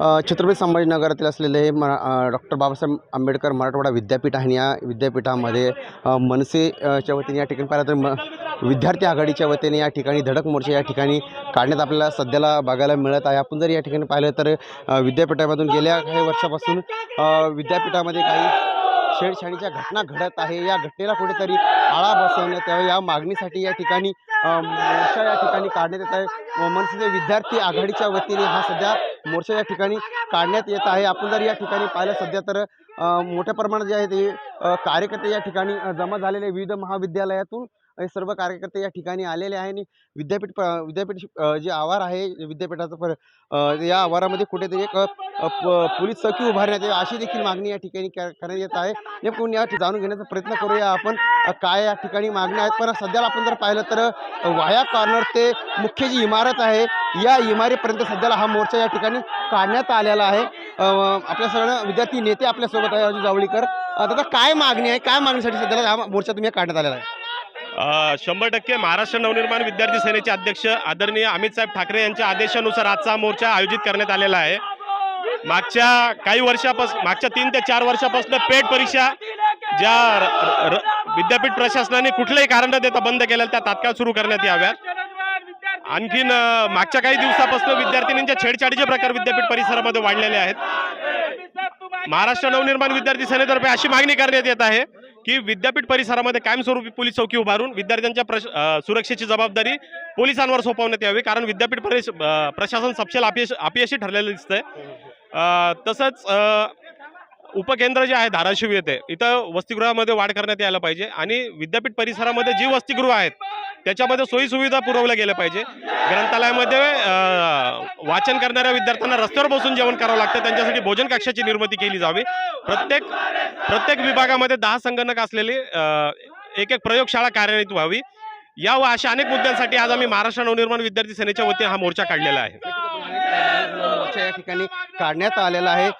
छत्रपती संभाजीनगरातील असलेले हे मरा डॉक्टर बाबासाहेब आंबेडकर मराठवाडा विद्यापीठ आहे आणि या विद्यापीठामध्ये मनसेच्या वतीने या ठिकाणी पाहिलं तर म विद्यार्थी आघाडीच्या वतीने या ठिकाणी धडक मोर्चा या ठिकाणी काढण्यात आपल्याला सध्याला बघायला मिळत आहे. आपण जर या ठिकाणी पाहिलं तर विद्यापीठामधून गेल्या काही वर्षापासून विद्यापीठामध्ये काही छेडछाडीच्या घटना घडत आहे. या घटनेला कुठेतरी आळा बसवण्यात यावा. या मागणीसाठी या ठिकाणी मोर्चा या ठिकाणी काढण्यात येत आहे. मनसेचे विद्यार्थी आघाडीच्या वतीने हा सध्या मोर्चा या ठिकाणी काढण्यात येत आहे. आपण जर या ठिकाणी पाहिलं सध्या तर मोठ्या प्रमाणात जे आहे ते कार्यकर्ते या ठिकाणी जमा झालेले विविध महाविद्यालयातून सर्व कार्यकर्ते या ठिकाणी आलेले आहे आणि विद्यापीठ विद्यापीठ जे आवार आहे विद्यापीठाचं पर या आवारामध्ये कुठेतरी एक पोलीस चौकी उभारण्यात यावी अशी देखील मागणी या ठिकाणी करण्यात येत आहे. नेमकून या जाणून घेण्याचा प्रयत्न करूया आपण काय या ठिकाणी मागण्या आहेत. पण सध्याला आपण जर पाहिलं तर वाया कॉर्नर ते मुख्य जी इमारत आहे या इमारतीपर्यंत सध्याला हा मोर्चा या ठिकाणी काढण्यात आलेला आहे. आपल्या सगळं विद्यार्थी नेते आपल्यासोबत आहे अजू जावळीकर. दादा काय मागणी आहे? काय मागणीसाठी सध्याला हा मोर्चा तुम्ही काढण्यात आलेला आहे? शंभर टक्के महाराष्ट्र नवनिर्माण विद्यार्थी सेनेचे अध्यक्ष आदरणीय अमित साहेब ठाकरे यांच्या आदेशानुसार आजचा मोर्चा आयोजित करण्यात आलेला आहे. मागच्या काही वर्षापासून मागच्या तीन ते चार वर्षापासून पेट परीक्षा ज्या र- विद्यापीठ प्रशासनाने कुठलंही कारण न देता बंद केल्या त्या तात्काळ सुरू करण्यात याव्यात. आणखीन मागच्या काही दिवसापासून विद्यार्थिनींच्या छेडछाडीचे प्रकार विद्यापीठ परिसरामध्ये वाढलेले आहेत. महाराष्ट्र नवनिर्माण विद्यार्थी सेनेतर्फे अशी मागणी करण्यात येत आहे की विद्यापीठ परिसरामध्ये कायमस्वरूपी पोलीस चौकी उभारून विद्यार्थ्यांच्या प्रश सुरक्षेची जबाबदारी पोलिसांवर सोपवण्यात यावी. कारण विद्यापीठ परिस प्रशासन सपशेल अपयश अपयशी ठरलेलं दिसतंय. तसंच उपकेंद्र जे आहे धाराशिव येथे इथं वसतिगृहामध्ये वाढ करण्यात यायला पाहिजे आणि विद्यापीठ परिसरामध्ये जी वसतिगृह आहेत त्याच्यामध्ये सोयीसुविधा पुरवल्या गेल्या पाहिजे. ग्रंथालयामध्ये वाचन करणाऱ्या विद्यार्थ्यांना रस्त्यावर बसून जेवण करावं लागतं. त्यांच्यासाठी भोजन कक्षाची निर्मिती केली जावी. प्रत्येक प्रत्येक विभागामध्ये दहा संगणक असलेली एक एक प्रयोगशाळा कार्यान्वित व्हावी. या व अशा अनेक मुद्द्यांसाठी आज आम्ही महाराष्ट्र नवनिर्माण विद्यार्थी सेनेच्या वतीने हा मोर्चा काढलेला आहे. या ठिकाणी काढण्यात आलेला आहे.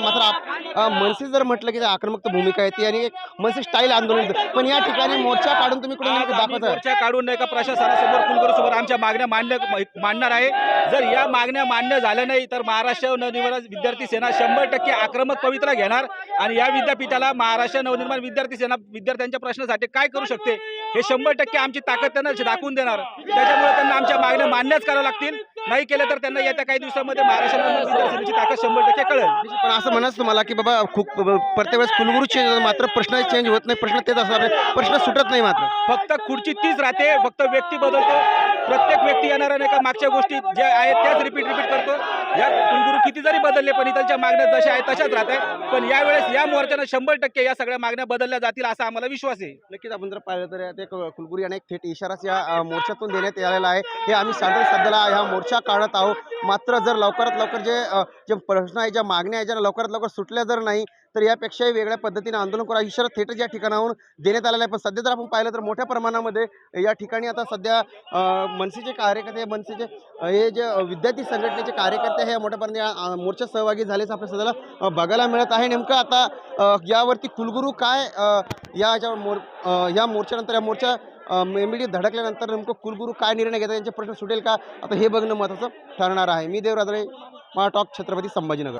मात्र आप- मनसे जर म्हटलं की आक्रमक भूमिका आहे ती आणि एक मनसे स्टाईल आंदोलन पण या ठिकाणी मोर्चा काढून तुम्ही कुठे मोर्चा काढून नाही का प्रशासनासमोर कुलगुरूसमोर आमच्या मागण्या मान्य मांडणार आहे. जर या मागण्या मान्य झाल्या नाही तर महाराष्ट्र नवनिर्माण विद्यार्थी सेना शंभर टक्के आक्रमक पवित्रा घेणार. आणि या विद्यापीठाला महाराष्ट्र नवनिर्माण विद्यार्थी सेना विद्यार्थ्यांच्या प्रश्नासाठी काय करू शकते? हे शंभर टक्के आमची ताकद त्यांना दाखवून देणार. त्याच्यामुळे त्यांना आमच्या मागण्या मान्यच कराव्या लागतील. नाही केलं तर त्यांना येत्या काही दिवसामध्ये महाराष्ट्र नवनिर्माण विद्यार्थी सेनेची ताकद शंभर टक्के कळेल. पण असं म्हणाच तुम्हाला की बाबा खूप प्रत्येक वेळेस कुलगुरू चेंज होतात मात्र प्रश्न चेंज होत नाही प्रश्न तेच असणार. प्रश्न सुटत नाही मात्र. फक्त खुर्ची तीच राहते फक्त व्यक्ती बदलतो. प्रत्येक व्यक्ती येणाऱ्या नाही का मागच्या गोष्टी ज्या आहेत त्याच रिपीट रिपीट करतो. या कुलगुरू किती जरी बदलले पण इथलच्या मागण्या जशा आहेत तशाच राहत आहे पण यावेळेस या मोर्चानं शंभर टक्के या सगळ्या मागण्या बदलल्या जातील असा आम्हाला विश्वास आहे. नक्कीच आपण जर पाहिलं तर ते कुलगुरू यांना एक थेट इशाराच या मोर्चातून देण्यात आलेला आहे. हे आम्ही साधारण सध्याला हा मोर्चा काढत आहोत. मात्र जर लवकरात लवकर जे जे प्रश्न आहे ज्या मागण्या आहेत ज्या लवकरात लवकर सुटल्या जर नाही तर यापेक्षाही वेगळ्या पद्धतीने आंदोलन करा. इशारा थेट या ठिकाणाहून देण्यात आलेला आहे. पण सध्या जर आपण पाहिलं तर मोठ्या प्रमाणामध्ये या ठिकाणी आता सध्या मनसेचे कार्यकर्ते मनसेचे हे जे विद्यार्थी संघटनेचे कार्यकर्ते हे मोठ्या या, मोर्चात सहभागी झाल्याचं आपल्या सध्याला बघायला मिळत आहे. नेमकं आता यावरती कुलगुरू काय या ज्या मोर या मोर्चानंतर या मोर्चा मेमडी धडकल्यानंतर नेमकं कुलगुरू काय निर्णय घेतात यांचे प्रश्न सुटेल का? आता हे बघणं महत्त्वाचं ठरणार आहे. मी देवरात्रे मा टॉक छत्रपती संभाजीनगर.